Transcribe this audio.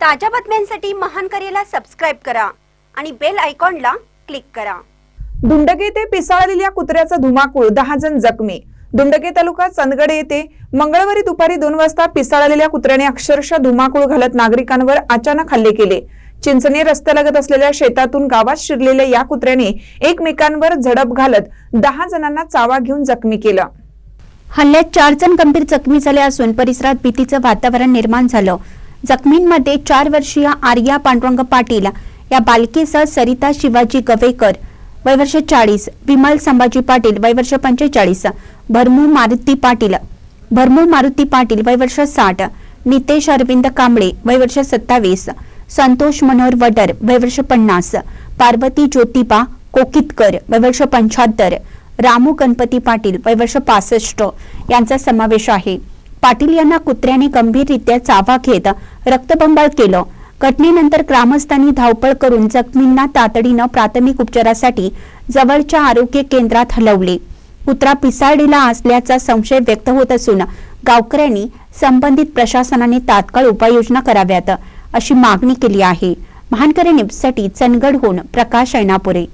ताज्या बातम्यांसाठी महान करेला सबस्क्राईब करा आणि बेल आयकॉनला क्लिक करा. दुंडगे ते पिसाळलेल्या कुत्र्याचा धुमाकूळ दहा जण जखमी. दुंडगे तालुका चंदगड येथे मंगळवारी दुपारी दोन वाजता पिसाळलेल्या कुत्र्याने अक्षरशः धुमाकूळ घालत नागरिकांवर अचानक हल्ले केले. चिंचणे रस्त्यालगत असलेल्या शेतातून गावात शिरलेल्या या कुत्र्याने एकमेकांवर झडप घालत दहा जणांना चावा घेऊन जखमी केलं. हल्ल्यात चार जण गंभीर जखमी झाले असून परिसरात भीतीचं वातावरण निर्माण झालं. जखमींमध्ये चार वर्षीय आर्या पांडुरंग पाटील या बालकीसह सरिता शिवाजी गवेकर वय वर्ष चाळीस विमल संभाजी पाटील वय वर्ष पंचेचाळीस भरमू मारुती पाटील भरमू मारुती पाटील वय वर्ष साठ नितेश अरविंद कांबळे वय वर्ष सत्तावीस संतोष मनोहर वडर वय वर्ष पन्नास पार्वती ज्योतिबा कोकितकर वय वर्ष पंच्याहत्तर रामू गणपती पाटील वय वर्ष पासष्ट यांचा समावेश आहे. पाटील यांना कुत्र्याने गंभीररित्या चावा घेत रक्तबंबाळ केलं. घटनेनंतर ग्रामस्थांनी धावपळ करून जखमींना तातडीनं प्राथमिक उपचारासाठी जवळच्या आरोग्य केंद्रात हलवले. कुत्रा पिसाळलेला असल्याचा संशय व्यक्त होत असून गावकऱ्यांनी संबंधित प्रशासनाने तात्काळ उपाययोजना कराव्यात अशी मागणी केली आहे. महानकरे न्यूजसाठी चनगडहून प्रकाश ऐनापुरे.